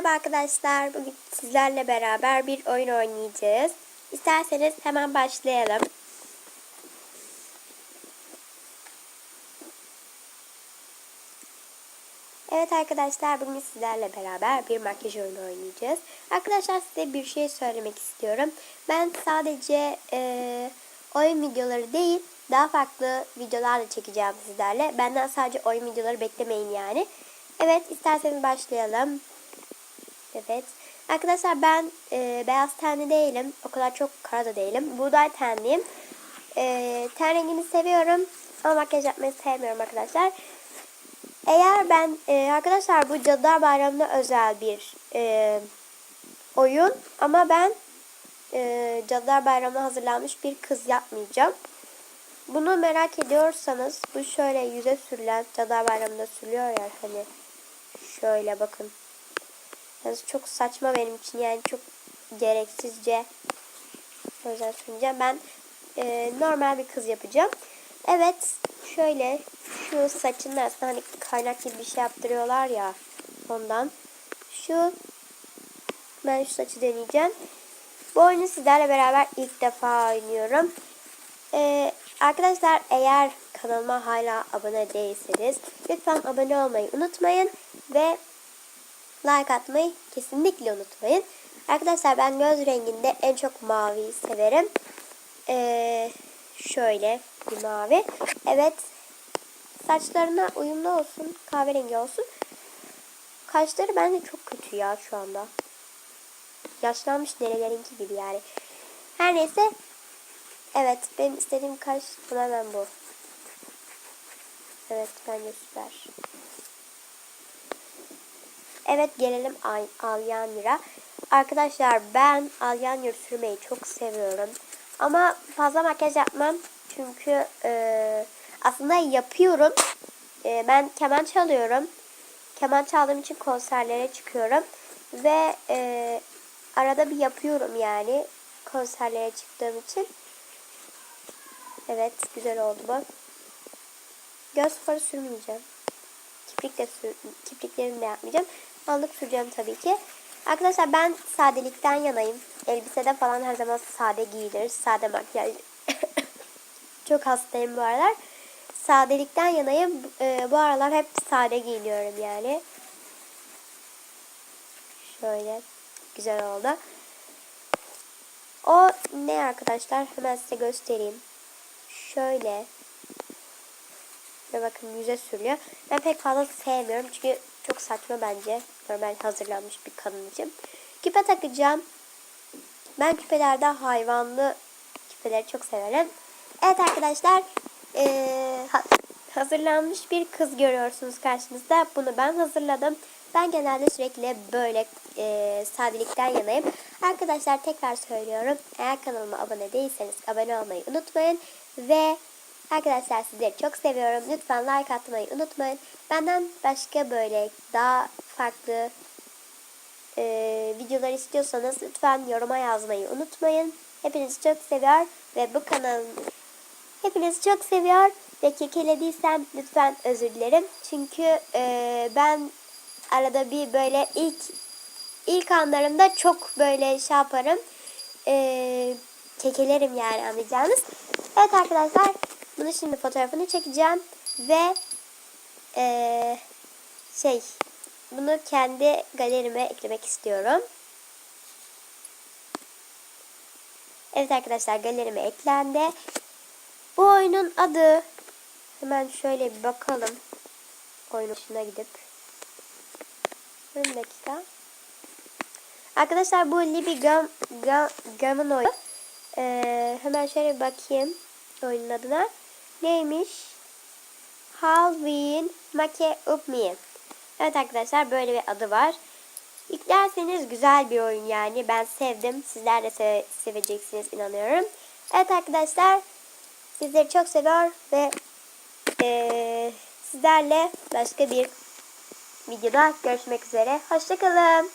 Merhaba arkadaşlar. Bugün sizlerle beraber bir oyun oynayacağız. İsterseniz hemen başlayalım. Evet arkadaşlar bugün sizlerle beraber bir makyaj oyunu oynayacağız. Arkadaşlar size bir şey söylemek istiyorum. Ben sadece e, oyun videoları değil daha farklı videolar da çekeceğim sizlerle. Benden sadece oyun videoları beklemeyin yani. Evet isterseniz başlayalım. Evet. Arkadaşlar ben e, beyaz tenli değilim. O kadar çok kara da değilim. Buğday tenliyim. E, ten rengini seviyorum. Ama makyaj yapmayı sevmiyorum arkadaşlar. Eğer ben e, arkadaşlar bu Cadılar Bayramı'na özel bir e, oyun. Ama ben e, Cadılar Bayramı'na hazırlanmış bir kız yapmayacağım. Bunu merak ediyorsanız bu şöyle yüze sürülen Cadılar Bayramı'nda sürülüyor ya hani şöyle bakın. Yani çok saçma benim için yani çok gereksizce yüzden söyleyeceğim. Ben e, normal bir kız yapacağım. Evet şöyle şu saçın arasında hani kaynak gibi bir şey yaptırıyorlar ya ondan. Şu ben şu saçı deneyeceğim. Bu oyunu sizlerle beraber ilk defa oynuyorum. Ee, arkadaşlar eğer kanalıma hala abone değilseniz lütfen abone olmayı unutmayın ve like atmayı kesinlikle unutmayın. Arkadaşlar ben göz renginde en çok maviyi severim. Ee, şöyle bir mavi. Evet. Saçlarına uyumlu olsun. Kahverengi olsun. Kaşları bence çok kötü ya şu anda. Yaşlanmış nerelerinki gibi yani. Her neyse. Evet benim istediğim kaş tamamen bu. Evet bence süper. Evet gelelim Alyanır'a. Arkadaşlar ben Alyanır sürmeyi çok seviyorum. Ama fazla makyaj yapmam. Çünkü e, aslında yapıyorum. E, ben keman çalıyorum. Keman çaldığım için konserlere çıkıyorum. Ve e, arada bir yapıyorum yani. Konserlere çıktığım için. Evet güzel oldu bu. Göz farı sürmeyeceğim. Kiprik de sür, kipriklerimi de yapmayacağım. Allık süreceğim tabii ki. Arkadaşlar ben sadelikten yanayım. Elbisede falan her zaman sade giyilir. Sade makyaj. Çok hastayım bu aralar. Sadelikten yanayım. Ee, bu aralar hep sade giyiniyorum yani. Şöyle. Güzel oldu. O ne arkadaşlar? Hemen size göstereyim. Şöyle. Ve bakın yüze sürülüyor. Ben pek fazla sevmiyorum. Çünkü çok saçma bence. Normal hazırlanmış bir kadın için. Küpe takacağım. Ben küpelerde hayvanlı küpeleri çok severim. Evet arkadaşlar. Ee, hazırlanmış bir kız görüyorsunuz karşınızda. Bunu ben hazırladım. Ben genelde sürekli böyle e, sadelikten yanayım. Arkadaşlar tekrar söylüyorum. Eğer kanalıma abone değilseniz abone olmayı unutmayın. Ve Arkadaşlar sizleri çok seviyorum. Lütfen like atmayı unutmayın. Benden başka böyle daha farklı e, videolar istiyorsanız lütfen yoruma yazmayı unutmayın. Hepinizi çok seviyor ve bu kanalın hepinizi çok seviyor ve kekelediysem lütfen özür dilerim. Çünkü e, ben arada bir böyle ilk ilk anlarımda çok böyle şey yaparım. E, kekelerim yani anlayacağınız. Evet arkadaşlar bunu şimdi fotoğrafını çekeceğim ve ee, şey bunu kendi galerime eklemek istiyorum. Evet arkadaşlar galerime eklendi. Bu oyunun adı hemen şöyle bir bakalım. Oyun başına gidip. Bir dakika. Arkadaşlar bu Libby Gum, Gum, Gum'un oyunu. Ee, hemen şöyle bir bakayım oyunun adına. Neymiş? Halloween Make Up Me. Evet arkadaşlar böyle bir adı var. Yüklerseniz güzel bir oyun yani. Ben sevdim. Sizler de seve seveceksiniz inanıyorum. Evet arkadaşlar. Sizleri çok seviyor ve ee, sizlerle başka bir videoda görüşmek üzere. Hoşçakalın.